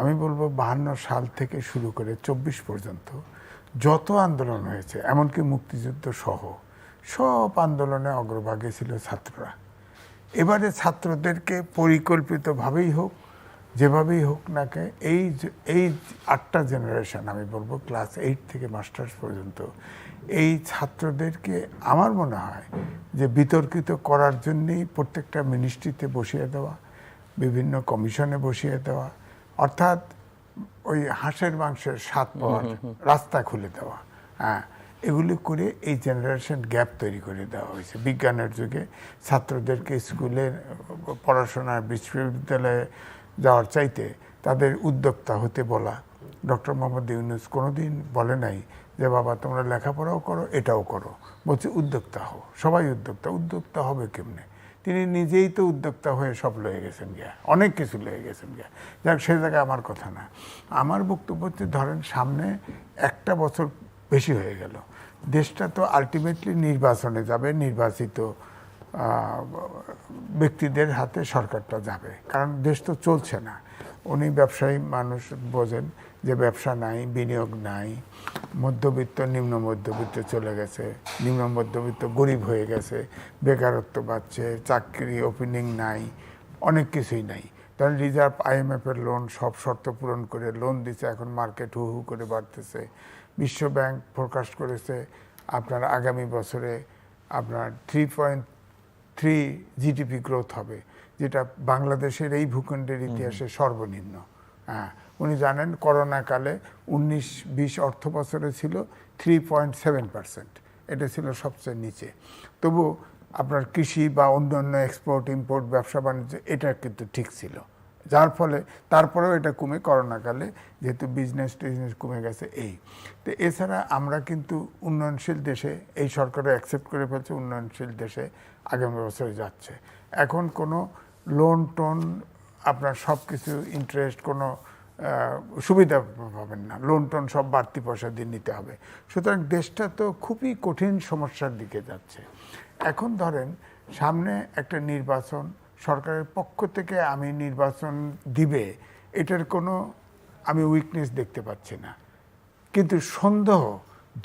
আমি বলব বাহান্ন সাল থেকে শুরু করে চব্বিশ পর্যন্ত যত আন্দোলন হয়েছে, এমনকি মুক্তিযুদ্ধ সহ, সব আন্দোলনে অগ্রভাগে ছিল ছাত্ররা। এবারে ছাত্রদেরকে পরিকল্পিতভাবেই হোক, যেভাবেই হোক না কে, এই এই আটটা জেনারেশন আমি বলব ক্লাস এইট থেকে মাস্টার্স পর্যন্ত, এই ছাত্রদেরকে আমার মনে হয় যে বিতর্কিত করার জন্যেই প্রত্যেকটা মিনিস্ট্রিতে বসিয়ে দেওয়া, বিভিন্ন কমিশনে বসিয়ে দেওয়া অর্থাৎ ওই হাঁসের মাংসের স্বাদ পাওয়ার রাস্তা খুলে দেওয়া। হ্যাঁ এগুলি করে এই জেনারেশন গ্যাপ তৈরি করে দেওয়া হয়েছে। বিজ্ঞানের যুগে ছাত্রদেরকে স্কুলে পড়াশোনার বিশ্ববিদ্যালয়ে যাওয়ার চাইতে তাদের উদ্যোক্তা হতে বলা। ডক্টর মোহাম্মদ ইউনুস কোনোদিন বলে নাই যে বাবা তোমরা লেখাপড়াও করো এটাও করো। বলছে উদ্যোক্তা হও। সবাই উদ্যোক্তা। উদ্যোক্তা হবে কেমনে? তিনি নিজেই তো উদ্যোক্তা হয়ে সব লয়ে গেছেন গিয়া, অনেক কিছু লয়ে গেছেন গিয়া। যাক, সে জায়গায় আমার কথা না। আমার বক্তব্য হচ্ছে, ধরেন সামনে একটা বছর বেশি হয়ে গেল। দেশটা তো আলটিমেটলি নির্বাচনে যাবে, নির্বাচিত ব্যক্তিদের হাতে সরকারটা যাবে। কারণ দেশ তো চলছে না। উনি ব্যবসায়ী মানুষ বোঝেন যে ব্যবসা নাই, বিনিয়োগ নাই, মধ্যবিত্ত, নিম্ন মধ্যবিত্ত চলে গেছে, নিম্ন মধ্যবিত্ত গরিব হয়ে গেছে, বেকারত্ব বাড়ছে, চাকরি ওপেনিং নাই, অনেক কিছুই নাই। কারণ রিজার্ভ আইএমএফের লোন সব শর্ত পূরণ করে লোন দিচ্ছে এখন মার্কেট হু হু করে বাড়তেছে। বিশ্ব ব্যাংক ফোরকাস্ট করেছে আপনার আগামী বছরে আপনার three point three GDP growth হবে। যেটা বাংলাদেশের এই ভূখণ্ডের ইতিহাসে সর্বনিম্ন। হ্যাঁ উনি জানেন করোনা কালে উনিশ বিশ অর্থ বছরে ছিল থ্রি পয়েন্ট সেভেন পার্সেন্ট। এটা ছিল সবচেয়ে নিচে। তবু আপনার কৃষি বা অন্যান্য এক্সপোর্ট ইম্পোর্ট ব্যবসা বাণিজ্য এটা কিন্তু ঠিক ছিল। যার ফলে তারপরেও এটা কমে করোনাকালে যেহেতু বিজনেস টিজনেস কমে গেছে এই। তো এছাড়া আমরা কিন্তু উন্নয়নশীল দেশে এই সরকারও অ্যাকসেপ্ট করে ফেলছে উন্নয়নশীল দেশে আগামী বছরে যাচ্ছে। এখন কোনো লোন টোন আপনার সব কিছু ইন্টারেস্ট কোনো সুবিধা পাবেন না। লোন টোন সব বাড়তি পয়সা দিয়ে নিতে হবে। সুতরাং দেশটা তো খুবই কঠিন সমস্যার দিকে যাচ্ছে। এখন ধরেন সামনে একটা নির্বাচন সরকারের পক্ষ থেকে আমি নির্বাচন দিবে এটার কোনো আমি উইকনেস দেখতে পাচ্ছি না। কিন্তু সন্দেহ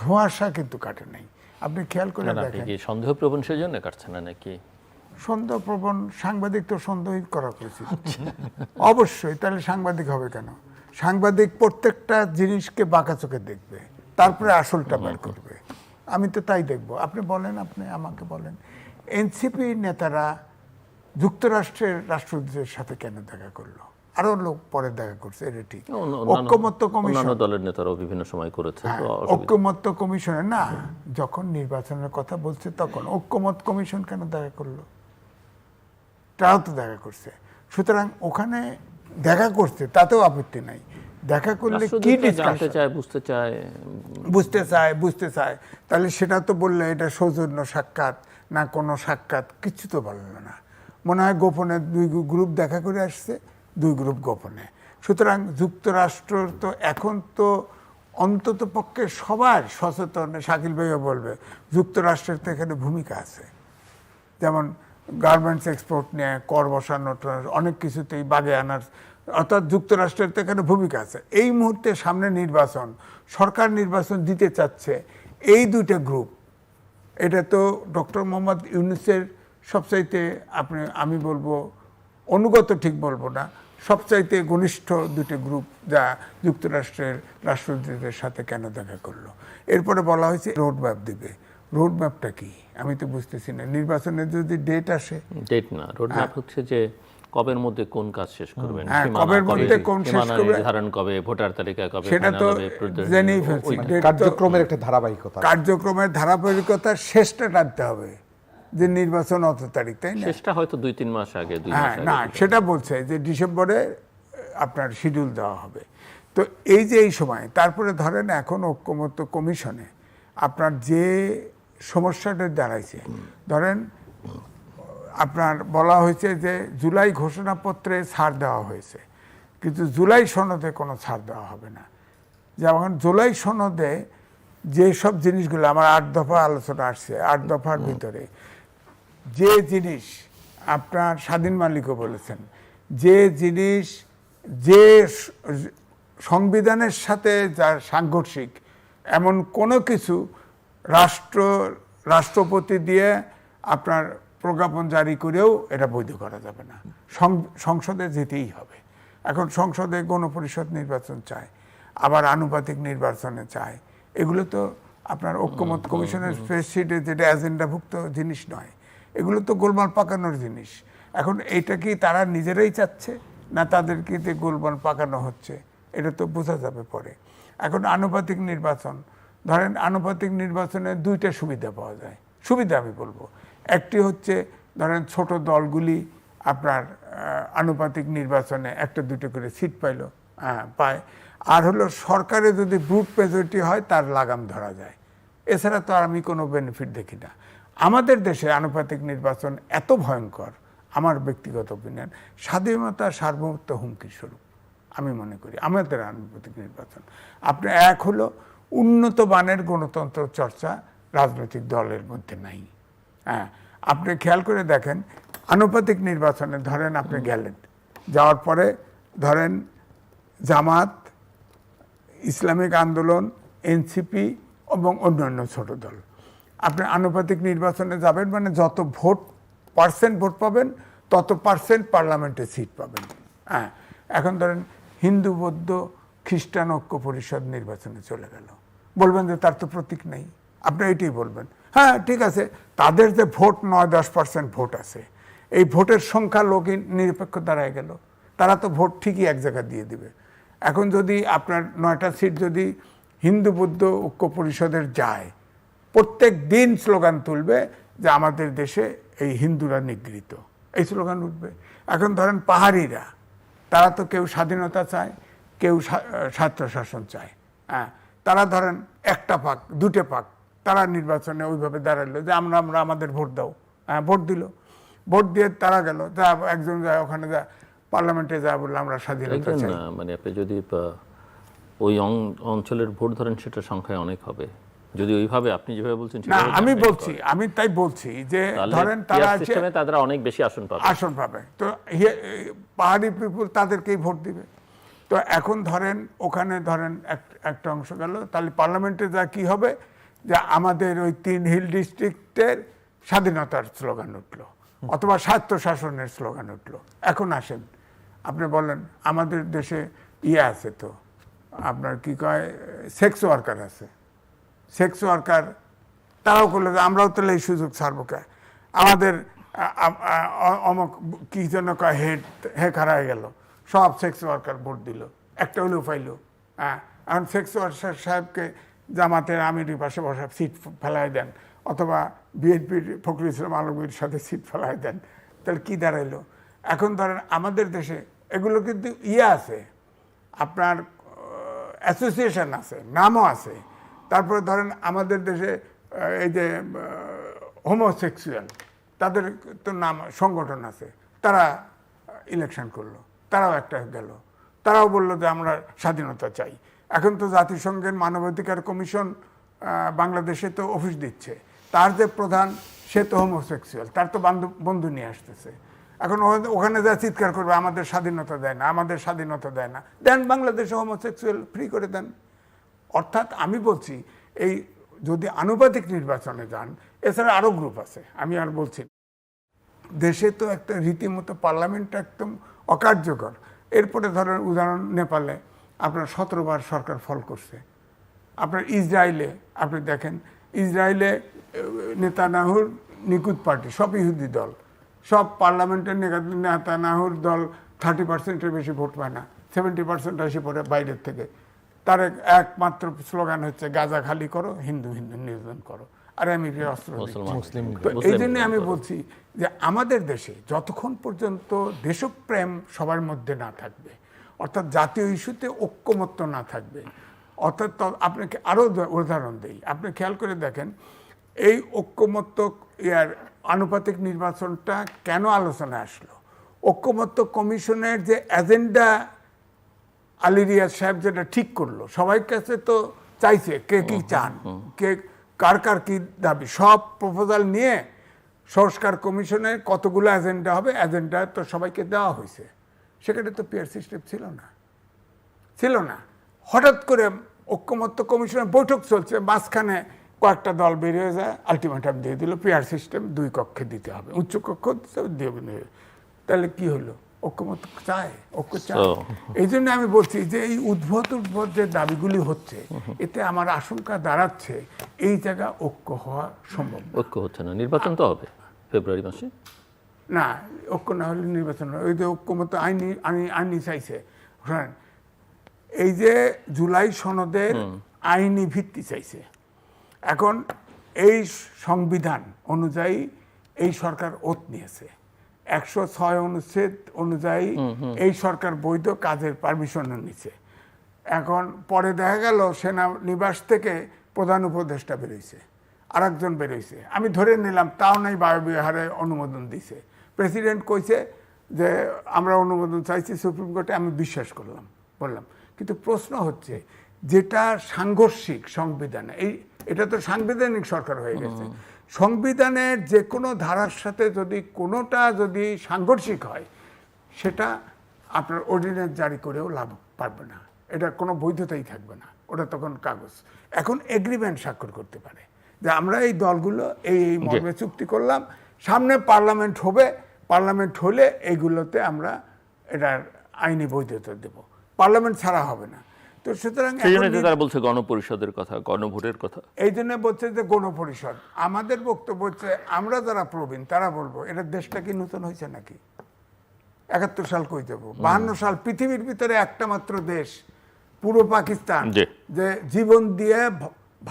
ধোঁয়াশা কিন্তু কাটে নাই। আপনি খেয়াল করে দেখেন। সন্দেহ প্রবণ সেজন্য কাটছে না নাকি? সন্দেহ প্রবণ সাংবাদিক তো সন্দেহই করা উচিত। অবশ্যই তাহলে সাংবাদিক হবে কেন? সাংবাদিক প্রত্যেকটা জিনিসকে বাঁকা চোখে দেখবে তারপরে আসলটা বের করবে। আমি তো তাই দেখব। আপনি বলেন আপনি আমাকে বলেন এনসিপি নেতারা যুক্তরাষ্ট্রের রাষ্ট্রদূতের সাথে কেন দেখা করল? আরও লোক পরে দেখা করছে এটা ঠিক। ঐক্যমত্য কমিশন। দলের নেতারাও বিভিন্ন সময় করেছে হ্যাঁ, ঐক্যমত্য কমিশনে না যখন নির্বাচনের কথা বলছে তখন ঐক্যমত কমিশন কেন দেখা করল? তারাও তো দেখা করছে। সুতরাং ওখানে দেখা করছে তাতেও আপত্তি নাই। দেখা করলে কি জানতে চায় বুঝতে চায়। বুঝতে চায় বুঝতে চায়। তাহলে সেটা তো বললে এটা সৌজন্য সাক্ষাৎ না কোনো সাক্ষাৎ কিছু তো বলল না। মনে হয় গোপনে দুই গ্রুপ দেখা করে আসছে দুই গ্রুপ গোপনে। সুতরাং যুক্তরাষ্ট্র তো এখন তো অন্তত পক্ষে সবার সচেতন শাকিল ভাইও বলবে যুক্তরাষ্ট্রের তো এখানে ভূমিকা আছে। যেমন গার্মেন্টস এক্সপোর্ট নিয়ে, কর বসানো অনেক কিছুতেই বাগে আনার। অর্থাৎ যুক্তরাষ্ট্রের তো এখানে ভূমিকা আছে। এই মুহূর্তে সামনে নির্বাচন, সরকার নির্বাচন দিতে চাচ্ছে এই দুইটা গ্রুপ এটা তো ডক্টর মোহাম্মদ ইউনুসের সবচাইতে আপনি, আমি বলব, অনুগত ঠিক বলব না, সবচাইতে ঘনিষ্ঠ দুটি গ্রুপ যা যুক্তরাষ্ট্রের রাষ্ট্রদূতের সাথে কেন দেখা করল। এরপরে বলা হয়েছে রোড ম্যাপ দিবে। রোড ম্যাপটা কি? আমি তো বুঝতেছি না। নির্বাচনের যদি ডেট আসে? ডেট না। রোড ম্যাপ হচ্ছে যে কবের মধ্যে কোন কাজ শেষ করবেন? হ্যাঁ, কবের মধ্যে কোন শেষ সীমানা করবে? নির্ধারণ কবে? ভোটার তালিকা কবে? সেটা তো জেনেই ফেলছি। কার্যক্রমের একটা ধারাবাহিকতা। কার্যক্রমের ধারাবাহিকতা শেষটা টানতে হবে যে নির্বাচন অত তারিখ তাই না? শেষটা হয়তো দুই তিন মাস আগে দুই হ্যাঁ মাস না সেটা বলছে যে ডিসেম্বরে আপনার শিডিউল দেওয়া হবে। তো এই যে এই সময় তারপরে ধরেন এখন ঐক্যমত্য কমিশনে আপনার যে সমস্যাটা দাঁড়াইছে। ধরেন আপনার বলা হয়েছে যে জুলাই ঘোষণাপত্রে ছাড় দেওয়া হয়েছে। কিন্তু জুলাই সনদে কোনো ছাড় দেওয়া হবে না। যেমন জুলাই সনদে যে সব জিনিসগুলো আমার আট দফা আলোচনা আসছে আট দফার ভিতরে। যে জিনিস আপনার স্বাধীন মালিকও বলেছেন যে জিনিস যে সংবিধানের সাথে যার সাংঘর্ষিক এমন কোনো কিছু রাষ্ট্র রাষ্ট্রপতি দিয়ে আপনার প্রজ্ঞাপন জারি করেও এটা বৈধ করা যাবে না। সং- সংসদে যেতেই হবে। এখন সংসদে গণপরিষদ নির্বাচন চায় আবার আনুপাতিক নির্বাচনে চায়। এগুলো তো আপনার ঐক্যমত কমিশনের স্প্রেডশিটে যেটা এজেন্ডাভুক্ত জিনিস নয় এগুলো তো গোলমাল পাকানোর জিনিস। এখন এইটা কি তারা নিজেরাই চাচ্ছে না তাদেরকে যে গোলমাল পাকানো হচ্ছে এটা তো বোঝা যাবে পরে। এখন আনুপাতিক নির্বাচন ধরেন আনুপাতিক নির্বাচনে দুইটা সুবিধা পাওয়া যায়। সুবিধা আমি বলব। একটি হচ্ছে ধরেন ছোট দলগুলি আপনার আনুপাতিক নির্বাচনে একটা দুটো করে সিট পাইলো পায়। আর হলো সরকারে যদি ব্রুট মেজরিটি হয়, তার লাগাম ধরা যায়। এছাড়া তো আর আমি কোনো বেনিফিট দেখি না। আমাদের দেশে আনুপাতিক নির্বাচন এত ভয়ঙ্কর, আমার ব্যক্তিগত অপিনিয়ন স্বাধীনতা সার্বভৌমত্ব হুমকি স্বরূপ, আমি মনে করি। আমাদের আনুপাতিক নির্বাচন। আপনি এক হলো উন্নত মানের গণতন্ত্র চর্চা রাজনৈতিক দলের মধ্যে নাই। হ্যাঁ আপনি খেয়াল করে দেখেন আনুপাতিক নির্বাচনে ধরেন আপনি গেলেন যাওয়ার পরে ধরেন জামাত ইসলামিক আন্দোলন এনসিপি এবং অন্যান্য ছোট দল। আপনি আনুপাতিক নির্বাচনে যাবেন মানে যত ভোট পার্সেন্ট ভোট পাবেন তত পার্সেন্ট পার্লামেন্টে সিট পাবেন। হ্যাঁ এখন ধরেন হিন্দু বৌদ্ধ খ্রিস্টান ঐক্য পরিষদ নির্বাচনে চলে গেল। বলবেন যে তার তো প্রতীক নেই। আপনি এটাই বলবেন। হ্যাঁ ঠিক আছে। তাদের যে ভোট, নয় দশ পার্সেন্ট ভোট আছে। এই ভোটের সংখ্যা লোকই নিরপেক্ষ দাঁড়ায় গেল। তারা তো ভোট ঠিকই এক জায়গায় দিয়ে দিবে। এখন যদি আপনার নয়টা সিট যদি হিন্দু, বৌদ্ধ ঐক্য পরিষদের যায়, প্রত্যেক দিন স্লোগান তুলবে যে আমাদের দেশে এই হিন্দুরা নিগৃহীত। এই স্লোগান উঠবে। এখন ধরেন পাহাড়িরা, তারা তো কেউ স্বাধীনতা চায়, কেউ স্বা- স্বায়ত্তশাসন চায়। হ্যাঁ তারা ধরেন একটা পাক দুটো পাক তারা নির্বাচনে ওইভাবে দাঁড়াল যে আমরা আমরা আমাদের ভোট দাও। হ্যাঁ ভোট দিল। ভোট দিয়ে তারা গেল যা একজন যায় ওখানে যা পার্লামেন্টে যা বলল আমরা স্বাধীনতা চাই। মানে আপনি যদি ওই অঞ্চলের ভোট ধরেন সেটা সংখ্যায় অনেক হবে। যদি ওইভাবে আপনি যেভাবে বলছেন না আমি বলছি আমি তাই বলছি যে ধরেন তারা আছে সিস্টেমে তারা অনেক বেশি আসন পাবে। আসন পাবে। তো পাহাড়ি পিপুল তাদেরকেই ভোট দিবে। তো এখন ধরেন, ওখানে ধরেন এক- একটা অংশ গেল, তাহলে পার্লামেন্টে যা কি হবে? যে আমাদের ওই তিন হিল ডিস্ট্রিক্টের স্বাধীনতার স্লোগান উঠল, অথবা স্বায়ত্ত শাসনের স্লোগান উঠল। এখন আসেন, আপনি বলেন, আমাদের দেশে ইয়ে আছে তো, আপনার কি কয়, সেক্স ওয়ার্কার আছে। সেক্স ওয়ার্কার, তারাও করলে যে আমরাও তাহলে এই সুযোগ ছাড়বো কে? আমাদের অমক কি জন্য কয়, হেড হে খারা হয়ে গেল। সব সেক্স ওয়ার্কার ভোট দিল। একটা হলেও পাইলো। হ্যাঁ এখন সেক্স ওয়ার্কার সাহেবকে জামাতের আমিরের পাশে বসা সিট ফেলাই দেন। অথবা বিএনপির ফখরুল ইসলাম আলমগীর সাথে সিট ফেলাই দেন। তাহলে কি দাঁড়াইলো? এখন ধরেন আমাদের দেশে এগুলো কিন্তু ইয়ে আছে। আপনার অ্যাসোসিয়েশন আছে, নামও আছে। তারপরে ধরেন আমাদের দেশে এই যে হোমোসেক্সুয়াল তাদের তো নাম সংগঠন আছে। তারা ইলেকশন করল। তারাও একটা গেল। তারাও বলল যে আমরা স্বাধীনতা চাই। এখন তো জাতিসংঘের মানবাধিকার কমিশন বাংলাদেশে তো অফিস দিচ্ছে। তার যে প্রধান, সে তো হোমোসেক্সুয়াল তার তো বান্ধব, বন্ধু নিয়ে আসতেছে। এখন ওখানে- ওখানে যা চিৎকার করবে, আমাদের স্বাধীনতা দেয় না, আমাদের স্বাধীনতা দেয় না। দেন বাংলাদেশে হোমোসেক্সুয়াল ফ্রি করে দেন। অর্থাৎ আমি বলছি, এই যদি আনুপাতিক নির্বাচনে যান, এছাড়া আরও গ্রুপ আছে, আমি আর বলছি দেশে তো একটা রীতিমতো পার্লামেন্ট একদম অকার্যকর। এরপরে ধরেন উদাহরণ, নেপালে আপনার সতেরোবার সরকার ফল করছে। আপনার ইসরায়েলে, আপনি দেখেন, ইসরায়েলে নেতা নেতানাহুর নিকুত পার্টি, সব ইহুদি দল, সব পার্লামেন্টের নেতা- নেতানাহুর দল থার্টি পার্সেন্টের বেশি ভোট পায় না সেভেন্টি পার্সেন্ট আসে পড়ে বাইরের থেকে। তার একমাত্র স্লোগান হচ্ছে গাজা খালি করো হিন্দু হিন্দু নির্যাতন করো। আর আমি অস্ত্র এই জন্য আমি বলছি যে আমাদের দেশে যতক্ষণ পর্যন্ত দেশপ্রেম সবার মধ্যে না থাকবে অর্থাৎ জাতীয় ইস্যুতে ঐক্যমত্য না থাকবে অর্থাৎ ত- আপনাকে আরও উদাহরণ দিই। আপনি খেয়াল করে দেখেন এই ঐক্যমত্য ইয়ার আনুপাতিক নির্বাচনটা কেন আলোচনায় আসলো? ঐক্যমত্য কমিশনের যে এজেন্ডা আলী রিয়াজ সাহেব যেটা ঠিক করল সবাই কাছে তো চাইছে কে কি চান কে কার কার কি দাবি সব প্রপোজাল নিয়ে সংস্কার কমিশনে কতগুলো এজেন্ডা হবে এজেন্ডা তো সবাইকে দেওয়া হয়েছে। সেখানে তো পিয়ার সিস্টেম ছিল না। ছিল না। হঠাৎ করে ঐক্যমত্য কমিশনের বৈঠক চলছে মাঝখানে কয়েকটা দল বেরিয়ে যায় আলটিমেটাম দিয়ে দিল পিয়ার সিস্টেম দুই কক্ষে দিতে হবে উচ্চ কক্ষ দিতে হবে, তাহলে কি হলো? ঐক্যমত্য চায় ঐক্য চায় এই জন্য আমি বলছি যে এই উদ্ভট উদ্ভট যে দাবিগুলি হচ্ছে এতে আমার আশঙ্কা দাঁড়াচ্ছে এই জায়গা ঐক্য হওয়া সম্ভব ঐক্য হচ্ছে না। নির্বাচন তো হবে ফেব্রুয়ারি মাসে। না ঐক্য না হলে নির্বাচন। ওই যে ঐক্যমত আইনি আইনি আইনি চাইছে। শোনেন এই যে জুলাই সনদের আইনি ভিত্তি চাইছে। এখন এই সংবিধান অনুযায়ী এই সরকার ওত নিয়েছে। একশো ছয় অনুচ্ছেদ অনুযায়ী এই সরকার বৈধ কাজের পারমিশন নিচ্ছে এখন পরে দেখা গেল সেনা নিবাস থেকে প্রধান উপদেষ্টা বেরোইছে আরেকজন বেরোইছে। আমি ধরে নিলাম তাও নাই বায়ুবিহারে অনুমোদন দিছে। প্রেসিডেন্ট কইছে যে আমরা অনুমোদন চাইছি সুপ্রিম কোর্টে আমি বিশ্বাস করলাম। বললাম। কিন্তু প্রশ্ন হচ্ছে যেটা সাংঘর্ষিক সংবিধান এই এটা তো সাংবিধানিক সরকার হয়ে গেছে। সংবিধানের যে কোনো ধারার সাথে যদি কোনোটা যদি সাংঘর্ষিক হয় সেটা আপনার অর্ডিন্যান্স জারি করেও লাভ পারবে না। এটা কোনো বৈধতাই থাকবে না। ওটা তখন কাগজ। এখন এগ্রিমেন্ট স্বাক্ষর করতে পারে। যে আমরা এই দলগুলো এই এই মর্মে চুক্তি করলাম সামনে পার্লামেন্ট হবে পার্লামেন্ট হলে এইগুলোতে আমরা এটার আইনি বৈধতা দেব। পার্লামেন্ট ছাড়া হবে না। তো সুতরাং সেই জন্য তারা বলছে গণপরিষদের কথা গণভোটের কথা। এই জন্য বলছে যে গণপরিষদ। আমাদের বক্তব্য হচ্ছে আমরা যারা প্রবীণ তারা বলব এটা দেশটা কি নতুন হয়েছে নাকি? একাত্তর সাল কই দেবো বাহান্ন সাল পৃথিবীর ভিতরে একটা মাত্র দেশ পুরো পাকিস্তান যে জীবন দিয়ে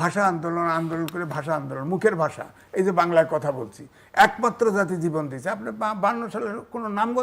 ভাষা আন্দোলন আন্দোলন করে ভাষা আন্দোলন মুখের ভাষা এই যে বাংলায় কথা বলছি একমাত্র জাতি জীবন দিয়েছে। আপনি বাহান্ন সালের কোনো নাম